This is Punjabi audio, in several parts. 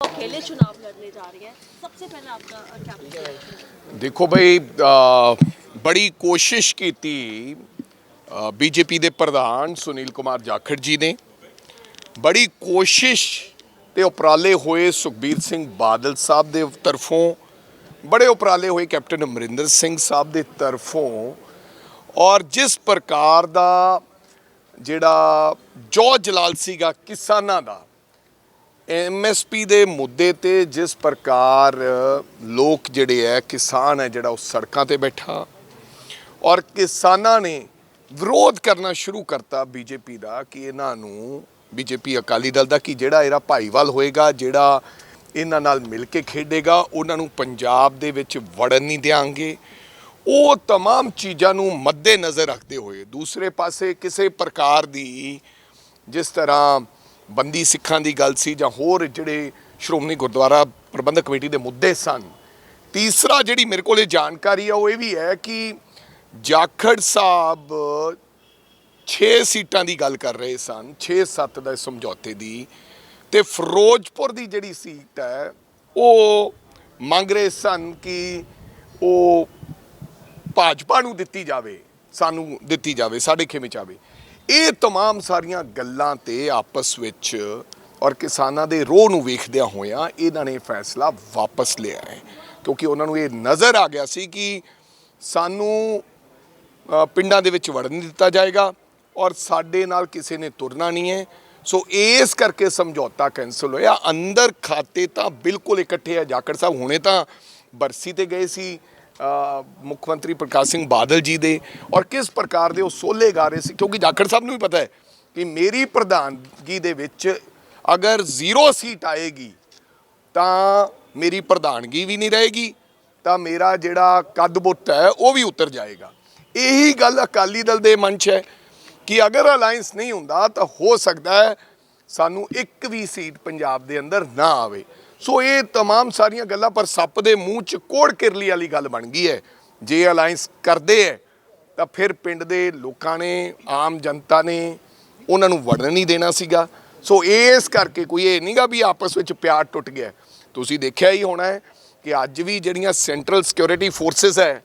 अकेले चुनाव लड़ने जा रही हैं सबसे पहले आपका अ, क्या प्रिपरेशन है? ਦੇਖੋ ਬਈ ਅ, ਬੜੀ ਕੋਸ਼ਿਸ਼ ਕੀਤੀ ਬੀਜੇਪੀ ਦੇ ਪ੍ਰਧਾਨ ਸੁਨੀਲ ਕੁਮਾਰ ਜਾਖੜ ਜੀ ਨੇ ਬੜੀ ਕੋਸ਼ਿਸ਼ ਤੇ ਉਪਰਾਲੇ ਹੋਏ ਸੁਖਬੀਰ ਸਿੰਘ ਬਾਦਲ ਸਾਹਿਬ ਦੇ ਤਰਫੋਂ ਬੜੇ ਉਪਰਾਲੇ ਹੋਏ ਕੈਪਟਨ ਅਮਰਿੰਦਰ ਸਿੰਘ ਸਾਹਿਬ ਦੇ ਤਰਫੋਂ ਔਰ ਜਿਸ ਪ੍ਰਕਾਰ ਦਾ ਜਿਹੜਾ ਜੋ ਜਲਾਲ ਸੀਗਾ ਕਿਸਾਨਾਂ ਦਾ ਐਮਐਸਪੀ ਦੇ ਮੁੱਦੇ ਤੇ ਜਿਸ ਪ੍ਰਕਾਰ ਲੋਕ ਜਿਹੜੇ ਹੈ ਕਿਸਾਨ ਹੈ ਜਿਹੜਾ ਉਹ ਸੜਕਾਂ ਤੇ ਬੈਠਾ ਔਰ ਕਿਸਾਨਾਂ ਨੇ ਵਿਰੋਧ ਕਰਨਾ ਸ਼ੁਰੂ ਕਰਤਾ ਬੀਜੇਪੀ ਦਾ ਕਿ ਇਹਨਾਂ ਨੂੰ ਬੀਜੇਪੀ ਅਕਾਲੀ ਦਲ ਦਾ ਕਿ ਜਿਹੜਾ ਇਹਦਾ ਭਾਈਵਾਲ ਹੋਏਗਾ ਜਿਹੜਾ ਇਹਨਾਂ ਨਾਲ ਮਿਲ ਕੇ ਖੇਡੇਗਾ ਉਹਨਾਂ ਨੂੰ ਪੰਜਾਬ ਦੇ ਵਿੱਚ ਵੜਨ ਨਹੀਂ ਦੇਾਂਗੇ ਉਹ तमाम ਚੀਜ਼ਾਂ ਨੂੰ ਮੱਦੇ ਨਜ਼ਰ ਰੱਖਦੇ ਹੋਏ ਦੂਸਰੇ ਪਾਸੇ ਕਿਸੇ ਪ੍ਰਕਾਰ ਦੀ ਜਿਸ ਤਰ੍ਹਾਂ ਬੰਦੀ ਸਿੱਖਾਂ ਦੀ ਗੱਲ ਸੀ ਜਾਂ ਹੋਰ ਜਿਹੜੇ ਸ਼੍ਰੋਮਣੀ ਗੁਰਦੁਆਰਾ ਪ੍ਰਬੰਧਕ ਕਮੇਟੀ ਦੇ ਮੁੱਦੇ ਸਨ। ਤੀਸਰਾ ਜਿਹੜੀ ਮੇਰੇ ਕੋਲੇ ਜਾਣਕਾਰੀ ਆ, ਉਹ ਇਹ ਵੀ ਹੈ ਕਿ ਜਾਖੜ ਸਾਹਿਬ 6 ਸੀਟਾਂ ਦੀ ਗੱਲ ਕਰ ਰਹੇ ਸਨ 6-7 ਦਾ ਸਮਝੌਤੇ ਦੀ। ਤੇ ਫਿਰੋਜ਼ਪੁਰ ਦੀ ਜਿਹੜੀ ਸੀਟ ਹੈ, ਉਹ ਮੰਗ ਰਹੇ ਸਨ ਕਿ ਉਹ ਭਾਜਪਾ ਨੂੰ ਦਿੱਤੀ ਜਾਵੇ, ਸਾਨੂੰ ਦਿੱਤੀ ਜਾਵੇ, ਸਾਡੇ ਖੇਮੇ ਚ ਆਵੇ। ਇਹ तमाम ਸਾਰੀਆਂ ਗੱਲਾਂ ਤੇ ਆਪਸ ਵਿੱਚ ਔਰ ਕਿਸਾਨਾਂ ਦੇ ਰੋਹ ਨੂੰ ਵੇਖਦਿਆਂ ਹੋਇਆਂ ਇਹਨਾਂ ਨੇ ਫੈਸਲਾ ਵਾਪਸ ਲਿਆ ਹੈ ਕਿਉਂਕਿ ਉਹਨਾਂ ਨੂੰ ਇਹ ਨਜ਼ਰ ਆ ਗਿਆ ਸੀ ਕਿ ਸਾਨੂੰ ਅ, ਪਿੰਡਾਂ ਦੇ ਵਿੱਚ ਵੜਨ ਨਹੀਂ ਦਿੱਤਾ ਜਾਏਗਾ ਔਰ ਸਾਡੇ ਨਾਲ ਕਿਸੇ ਨੇ ਤੁਰਨਾ ਨਹੀਂ ਹੈ ਸੋ ਇਸ ਕਰਕੇ ਸਮਝੌਤਾ ਕੈਨਸਲ ਹੋਇਆ ਅੰਦਰ ਖਾਤੇ ਤਾਂ ਬਿਲਕੁਲ ਇਕੱਠੇ ਆ ਜਾਕੜ ਸਾਹਿਬ ਹੁਣੇ ਤਾਂ ਬਰਸੀ ਤੇ ਗਏ ਸੀ ਅ, ਮੁੱਖ ਮੰਤਰੀ ਪ੍ਰਕਾਸ਼ ਸਿੰਘ ਬਾਦਲ ਜੀ ਦੇ ਔਰ ਕਿਸ ਪ੍ਰਕਾਰ ਦੇ ਉਹ ਸੋਲੇ ਗਾ ਰਹੇ ਸੀ? ਕਿਉਂਕਿ ਜਾਖੜ ਸਾਹਿਬ ਨੂੰ ਵੀ ਪਤਾ ਹੈ ਕਿ ਮੇਰੀ ਪ੍ਰਧਾਨਗੀ ਦੇ ਵਿੱਚ ਅਗਰ ਜ਼ੀਰੋ ਸੀਟ ਆਏਗੀ, ਤਾਂ ਮੇਰੀ ਪ੍ਰਧਾਨਗੀ ਵੀ ਨਹੀਂ ਰਹੇਗੀ, ਤਾਂ ਮੇਰਾ ਜਿਹੜਾ ਕੱਦ ਬੁੱਤ ਹੈ, ਉਹ ਵੀ ਉਤਰ ਜਾਏਗਾ। ਇਹੀ ਗੱਲ ਅਕਾਲੀ ਦਲ ਦੇ ਮਨ 'ਚ ਹੈ ਕਿ ਅਗਰ ਅਲਾਈਅੰਸ ਨਹੀਂ ਹੁੰਦਾ, ਤਾਂ ਹੋ ਸਕਦਾ ਹੈ ਸਾਨੂੰ ਇੱਕ ਵੀ ਸੀਟ ਪੰਜਾਬ ਦੇ ਅੰਦਰ ਨਾ ਆਵੇ। ਸੋ ਇਹ तमाम ਸਾਰੀਆਂ ਗੱਲਾਂ ਪਰ ਸੱਪ ਦੇ ਮੂੰਹ 'ਚ ਕੋੜ ਕਿਰਲੀ ਵਾਲੀ ਗੱਲ ਬਣ ਗਈ ਹੈ ਜੇ ਅਲਾਈਅੰਸ ਕਰਦੇ ਹੈ ਤਾਂ ਫਿਰ ਪਿੰਡ ਦੇ ਲੋਕਾਂ ਨੇ ਆਮ ਜਨਤਾ ਨੇ ਉਹਨਾਂ ਨੂੰ ਵੜਨ ਨਹੀਂ ਦੇਣਾ ਸੀਗਾ ਸੋ ਇਸ ਕਰਕੇ ਕੋਈ ਇਹ ਨਹੀਂਗਾ ਵੀ ਆਪਸ ਵਿੱਚ ਪਿਆਰ ਟੁੱਟ ਗਿਆ ਤੁਸੀਂ ਦੇਖਿਆ ਹੀ ਹੋਣਾ ਹੈ ਕਿ ਅੱਜ ਵੀ ਜਿਹੜੀਆਂ ਸੈਂਟਰਲ ਸਿਕਿਉਰਿਟੀ ਫੋਰਸਸ ਹੈ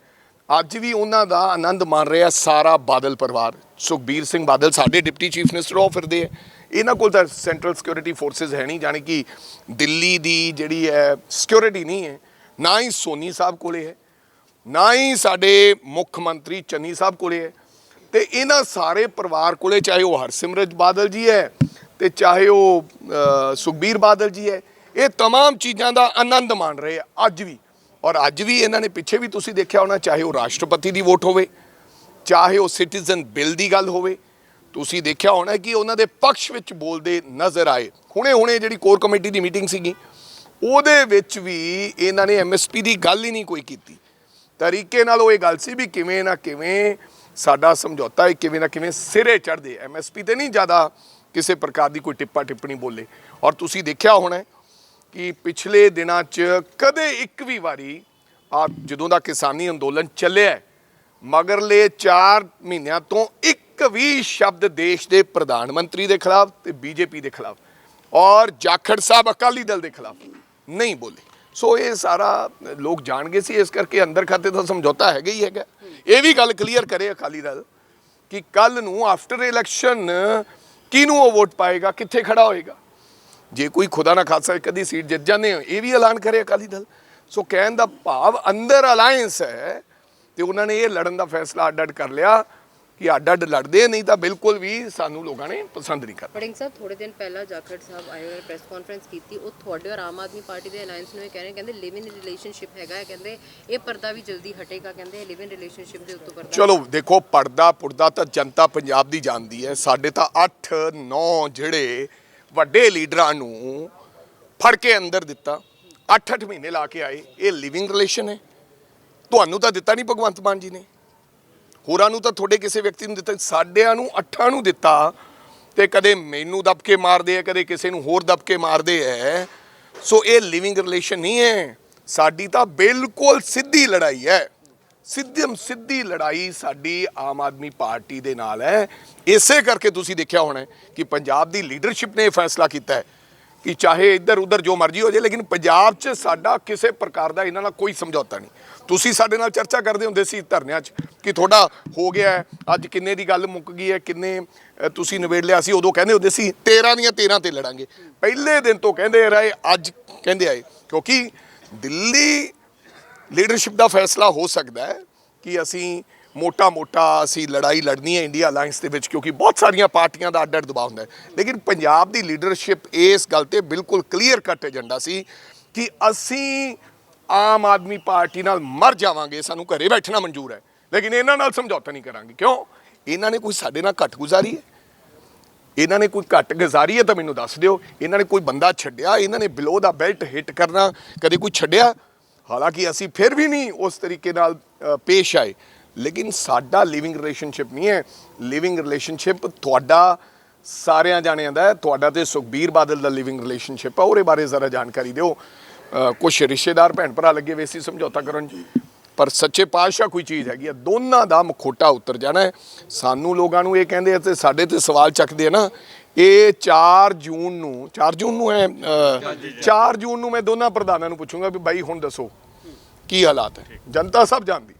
ਅੱਜ ਵੀ ਉਹਨਾਂ ਦਾ ਆਨੰਦ ਮਾਣ ਰਿਹਾ ਸਾਰਾ ਬਾਦਲ ਪਰਿਵਾਰ ਸੁਖਬੀਰ ਸਿੰਘ ਬਾਦਲ ਸਾਡੇ ਡਿਪਟੀ ਚੀਫ ਮਿਨਿਸਟਰ ਉਹ ਫਿਰਦੇ ਹੈ ਇਹਨਾਂ ਕੋਲ ਤਾਂ ਸੈਂਟਰਲ ਸਿਕਿਉਰਿਟੀ ਫੋਰਸਸ ਹੈ ਨਹੀਂ ਜਾਣੀ ਕਿ ਦਿੱਲੀ ਦੀ ਜਿਹੜੀ ਹੈ ਸਿਕਿਉਰਿਟੀ ਨਹੀਂ ਹੈ ਨਾ ਹੀ ਸੋਨੀ ਸਾਹਿਬ ਕੋਲੇ ਹੈ ਨਾ ਹੀ ਸਾਡੇ ਮੁੱਖ ਮੰਤਰੀ ਚੰਨੀ ਸਾਹਿਬ ਕੋਲੇ ਹੈ ਤੇ ਇਹਨਾਂ ਸਾਰੇ ਪਰਿਵਾਰ ਕੋਲੇ ਚਾਹੇ ਉਹ ਹਰਸਿਮਰਤ ਬਾਦਲ ਜੀ ਹੈ ਤੇ ਚਾਹੇ ਉਹ ਅ, ਸੁਖਬੀਰ ਬਾਦਲ ਜੀ ਹੈ ਇਹ तमाम ਚੀਜ਼ਾਂ ਦਾ ਆਨੰਦ ਮਾਣ ਰਹੇ ਆ ਅੱਜ ਵੀ ਔਰ ਅੱਜ ਵੀ ਇਹਨਾਂ ਨੇ ਪਿੱਛੇ ਵੀ ਤੁਸੀਂ ਦੇਖਿਆ ਹੋਣਾ ਚਾਹੇ ਉਹ ਰਾਸ਼ਟਰਪਤੀ ਦੀ ਵੋਟ ਹੋਵੇ ਚਾਹੇ ਉਹ ਸਿਟੀਜ਼ਨ ਬਿੱਲ ਦੀ ਗੱਲ ਹੋਵੇ ਤੁਸੀਂ ਦੇਖਿਆ ਹੋਣਾ ਕਿ ਉਹਨਾਂ ਦੇ ਪੱਖ ਵਿੱਚ ਬੋਲਦੇ ਨਜ਼ਰ ਆਏ। ਹੁਣੇ ਹੁਣੇ ਜਿਹੜੀ ਕੋਰ ਕਮੇਟੀ ਦੀ ਮੀਟਿੰਗ ਸੀਗੀ, ਉਹਦੇ ਵਿੱਚ ਵੀ ਇਹਨਾਂ ਨੇ ਐਮਐਸਪੀ ਦੀ ਗੱਲ ਹੀ ਨਹੀਂ ਕੋਈ ਕੀਤੀ। ਤਰੀਕੇ ਨਾਲ ਉਹ ਇਹ ਗੱਲ ਸੀ ਵੀ ਕਿਵੇਂ ਨਾ ਕਿਵੇਂ ਸਾਡਾ ਸਮਝੌਤਾ ਹੈ ਕਿਵੇਂ ਨਾ ਕਿਵੇਂ ਸਿਰੇ ਚੜਦੇ ਐਮਐਸਪੀ ਤੇ ਨਹੀਂ ਜ਼ਿਆਦਾ ਕਿਸੇ ਪ੍ਰਕਾਰ ਦੀ ਕੋਈ ਟਿੱਪਾ ਟਿੱਪਣੀ ਬੋਲੇ। ਔਰ ਤੁਸੀਂ ਦੇਖਿਆ ਹੋਣਾ ਕਿ ਪਿਛਲੇ ਦਿਨਾਂ 'ਚ ਕਦੇ ਇੱਕ ਵੀ ਵਾਰੀ ਆ ਜਦੋਂ ਦਾ ਕਿਸਾਨੀ ਅੰਦੋਲਨ ਚੱਲਿਆ ਮਗਰਲੇ 4 ਮਹੀਨਿਆਂ ਤੋਂ ਇੱਕ ਇੱਕ ਵੀ ਸ਼ਬਦ ਦੇਸ਼ ਦੇ ਪ੍ਰਧਾਨ ਮੰਤਰੀ ਦੇ ਖਿਲਾਫ ਤੇ ਬੀਜੇਪੀ ਦੇ ਖਿਲਾਫ ਔਰ ਜਾਖੜ ਸਾਹਿਬ ਅਕਾਲੀ ਦਲ ਦੇ ਖਿਲਾਫ ਨਹੀਂ ਬੋਲੇ। ਸੋ ਇਹ ਸਾਰਾ ਲੋਕ ਜਾਣਗੇ ਸੀ, ਇਸ ਕਰਕੇ ਅੰਦਰ ਖਾਤੇ ਦਾ ਸਮਝੌਤਾ ਹੈਗਾ ਹੀ ਹੈਗਾ। ਇਹ ਵੀ ਗੱਲ ਕਲੀਅਰ ਕਰੇ ਅਕਾਲੀ ਦਲ ਕਿ ਕੱਲ ਨੂੰ ਆਫਟਰ ਇਲੈਕਸ਼ਨ ਕਿਹਨੂੰ ਉਹ ਵੋਟ ਪਾਏਗਾ, ਕਿੱਥੇ ਖੜਾ ਹੋਏਗਾ? ਜੇ ਕੋਈ ਖੁਦਾ ਨਾ ਖਾਸਾ ਕਦੀ ਸੀਟ ਜਿੱਤ ਜਾਂਦੇ ਹੋ ਇਹ ਵੀ ਐਲਾਨ ਕਰੇ ਅਕਾਲੀ ਦਲ। ਸੋ ਕਹਿਣ ਦਾ ਭਾਵ ਅੰਦਰ ਅਲਾਈਅੰਸ ਹੈ ਤੇ ਉਹਨਾਂ ਨੇ ਇਹ ਲੜਨ ਦਾ ਫੈਸਲਾ ਅੱਡ-ਅੱਡ ਕਰ ਲਿਆ। ਕਿ ਅੱਡ-ਅੱਡ ਲੜਦੇ ਨਹੀਂ ਤਾਂ ਬਿਲਕੁਲ ਵੀ ਸਾਨੂੰ ਲੋਕਾਂ ਨੇ ਪਸੰਦ ਨਹੀਂ ਕਰਨਾ। ਵੜਿੰਗ ਸਾਹਿਬ ਥੋੜੇ ਦਿਨ ਪਹਿਲਾਂ ਜਾਖੜ ਸਾਹਿਬ ਆਏ ਹੋਏ ਪ੍ਰੈਸ ਕਾਨਫਰੰਸ ਕੀਤੀ ਉਹ ਤੁਹਾਡੇ ਔਰ ਆਮ ਆਦਮੀ ਪਾਰਟੀ ਦੇ ਅਲਾਈਅੰਸ ਨੂੰ ਇਹ ਕਹਿ ਰਹੇ ਕਹਿੰਦੇ ਲਿਵ ਇਨ ਰਿਲੇਸ਼ਨਸ਼ਿਪ ਹੈਗਾ ਹੈ ਕਹਿੰਦੇ ਇਹ ਪਰਦਾ ਵੀ ਜਲਦੀ ਹਟੇਗਾ ਕਹਿੰਦੇ ਲਿਵ ਇਨ ਰਿਲੇਸ਼ਨਸ਼ਿਪ ਦੇ ਉੱਤੋਂ ਪਰਦਾ ਚਲੋ ਦੇਖੋ ਪਰਦਾ ਪੁਰਦਾ ਤਾਂ ਜਨਤਾ ਪੰਜਾਬ ਦੀ ਜਾਣਦੀ ਹੈ। ਸਾਡੇ ਤਾਂ 8 9 ਜਿਹੜੇ ਵੱਡੇ ਲੀਡਰਾਂ ਨੂੰ ਫੜ ਕੇ ਅੰਦਰ ਦਿੱਤਾ। 8-8 ਮਹੀਨੇ ਲਾ ਕੇ ਆਏ ਇਹ ਲਿਵਿੰਗ ਰਿਲੇਸ਼ਨ ਹੈ। ਤੁਹਾਨੂੰ ਤਾਂ ਦਿੱਤਾ ਨਹੀਂ ਭਗਵੰਤ ਮਾਨ ਜੀ ਨੇ। ਹੋਰਾਂ ਨੂੰ ਤਾਂ ਤੁਹਾਡੇ ਕਿਸੇ ਵਿਅਕਤੀ ਨੂੰ ਦਿੱਤਾ, ਸਾਡਿਆਂ ਨੂੰ, ਅੱਠਾਂ ਨੂੰ ਦਿੱਤਾ ਤੇ ਕਦੇ ਮੈਨੂੰ ਦੱਬ ਕੇ ਮਾਰਦੇ ਆ, ਕਦੇ ਕਿਸੇ ਨੂੰ ਹੋਰ ਦੱਬ ਕੇ ਮਾਰਦੇ ਐ ਸੋ ਇਹ ਲਿਵਿੰਗ ਰਿਲੇਸ਼ਨ ਨਹੀਂ ਹੈ। ਸਾਡੀ ਤਾਂ ਬਿਲਕੁਲ ਸਿੱਧੀ ਲੜਾਈ ਹੈ। ਸਿੱਧਮ ਸਿੱਧੀ ਲੜਾਈ ਸਾਡੀ ਆਮ ਆਦਮੀ ਪਾਰਟੀ ਦੇ ਨਾਲ ਹੈ। ਇਸੇ ਕਰਕੇ ਤੁਸੀਂ ਦੇਖਿਆ ਹੋਣਾ ਕਿ ਪੰਜਾਬ ਦੀ ਲੀਡਰਸ਼ਿਪ ਨੇ ਇਹ ਫੈਸਲਾ ਕੀਤਾ ਹੈ। ਕਿ ਚਾਹੇ ਇੱਧਰ ਉੱਧਰ ਜੋ ਮਰਜ਼ੀ ਹੋ ਜਾਏ, ਲੇਕਿਨ ਪੰਜਾਬ 'ਚ ਸਾਡਾ ਕਿਸੇ ਪ੍ਰਕਾਰ ਦਾ ਇਹਨਾਂ ਨਾਲ ਕੋਈ ਸਮਝੌਤਾ ਨਹੀਂ। ਤੁਸੀਂ ਸਾਡੇ ਨਾਲ ਚਰਚਾ ਕਰਦੇ ਹੁੰਦੇ ਸੀ ਧਰਨਿਆਂ 'ਚ ਕਿ ਤੁਹਾਡਾ ਹੋ ਗਿਆ ਅੱਜ ਕਿੰਨੇ ਦੀ ਗੱਲ ਮੁੱਕ ਗਈ ਹੈ, ਕਿੰਨੇ ਤੁਸੀਂ ਨਿਬੇੜ ਲਿਆ ਸੀ, ਉਦੋਂ ਕਹਿੰਦੇ ਹੁੰਦੇ ਸੀ 13 ਦੀਆਂ 13 ਤੇ ਲੜਾਂਗੇ। ਪਹਿਲੇ ਦਿਨ ਤੋਂ ਕਹਿੰਦੇ ਰਹੇ, ਅੱਜ ਕਹਿੰਦੇ ਆਏ, ਕਿਉਂਕਿ ਦਿੱਲੀ ਲੀਡਰਸ਼ਿਪ ਦਾ ਫੈਸਲਾ ਹੋ ਸਕਦਾ ਹੈ ਕਿ ਅਸੀਂ ਮੋਟਾ-ਮੋਟਾ ਅਸੀਂ ਲੜਾਈ ਲੜਨੀ ਹੈ ਇੰਡੀਆ ਅਲਾਈਅੰਸ ਦੇ ਵਿੱਚ ਕਿਉਂਕਿ ਬਹੁਤ ਸਾਰੀਆਂ ਪਾਰਟੀਆਂ ਦਾ ਅੱਡ-ਅੱਡ ਦਬਾਅ ਹੁੰਦਾ ਹੈ। ਲੇਕਿਨ ਪੰਜਾਬ ਦੀ ਲੀਡਰਸ਼ਿਪ ਇਸ ਗੱਲ ਤੇ ਬਿਲਕੁਲ ਕਲੀਅਰ ਕੱਟ ਏਜੰਡਾ ਸੀ ਕਿ ਅਸੀਂ ਆਮ ਆਦਮੀ ਪਾਰਟੀ ਨਾਲ ਮਰ ਜਾਵਾਂਗੇ, ਸਾਨੂੰ ਘਰੇ ਬੈਠਣਾ ਮਨਜ਼ੂਰ ਹੈ। ਲੇਕਿਨ ਇਹਨਾਂ ਨਾਲ ਸਮਝੌਤਾ ਨਹੀਂ ਕਰਾਂਗੇ। ਕਿਉਂ? ਇਹਨਾਂ ਨੇ ਕੋਈ ਸਾਡੇ ਨਾਲ ਘੱਟ ਗੁਜ਼ਾਰੀ ਹੈ? ਇਹਨਾਂ ਨੇ ਕੋਈ ਘੱਟ ਗੁਜ਼ਾਰੀ ਹੈ ਤਾਂ ਮੈਨੂੰ ਦੱਸ ਦਿਓ। ਇਹਨਾਂ ਨੇ ਕੋਈ ਬੰਦਾ ਛੱਡਿਆ? ਇਹਨਾਂ ਨੇ ਬਿਲੋ ਦਾ ਬੈਲਟ ਹਿੱਟ ਕਰਨਾ ਕਦੇ ਕੋਈ ਛੱਡਿਆ? ਹਾਲਾਂਕਿ ਅਸੀਂ ਫਿਰ ਵੀ ਨਹੀਂ ਉਸ ਤਰੀਕੇ ਨਾਲ ਪੇਸ਼ ਆਏ। ਲੇਕਿਨ ਸਾਡਾ ਲਿਵਿੰਗ ਰਿਲੇਸ਼ਨਸ਼ਿਪ ਨਹੀਂ ਹੈ। ਲਿਵਿੰਗ ਰਿਲੇਸ਼ਨਸ਼ਿਪ ਤੁਹਾਡਾ ਸਾਰਿਆਂ ਜਾਣਿਆਂ ਦਾ ਤੁਹਾਡਾ ਤੇ ਸੁਖਬੀਰ ਬਾਦਲ ਦਾ ਲਿਵਿੰਗ ਰਿਲੇਸ਼ਨਸ਼ਿਪ ਹੈ ਉਹਦੇ ਬਾਰੇ ਜ਼ਰਾ ਜਾਣਕਾਰੀ ਦਿਓ। ਕੁਝ ਰਿਸ਼ਤੇਦਾਰ ਭੈਣ ਭਰਾ ਲੱਗੇ ਵੇ ਸੀ ਸਮਝੌਤਾ ਕਰਨ ਜੀ। ਪਰ ਸੱਚੇ ਪਾਤਸ਼ਾਹ ਕੋਈ ਚੀਜ਼ ਹੈਗੀ ਆ ਦੋਨਾਂ ਦਾ ਮਖੋਟਾ ਉਤਰ ਜਾਣਾ ਸਾਨੂੰ ਲੋਕਾਂ ਨੂੰ ਇਹ ਕਹਿੰਦੇ ਆ ਤੇ ਸਾਡੇ ਤੇ ਸਵਾਲ ਚੱਕਦੇ ਆ ਨਾ ਇਹ 4 ਜੂਨ ਨੂੰ 4 ਜੂਨ ਨੂੰ ਹੈ ਅ, 4 ਜੂਨ ਨੂੰ ਮੈਂ ਦੋਨਾਂ ਪ੍ਰਧਾਨਾਂ ਨੂੰ ਪੁੱਛੂੰਗਾ ਵੀ ਬਾਈ ਹੁਣ ਦੱਸੋ ਕੀ ਹਾਲਾਤ ਹੈ? ਜਨਤਾ ਸਭ ਜਾਣਦੀ।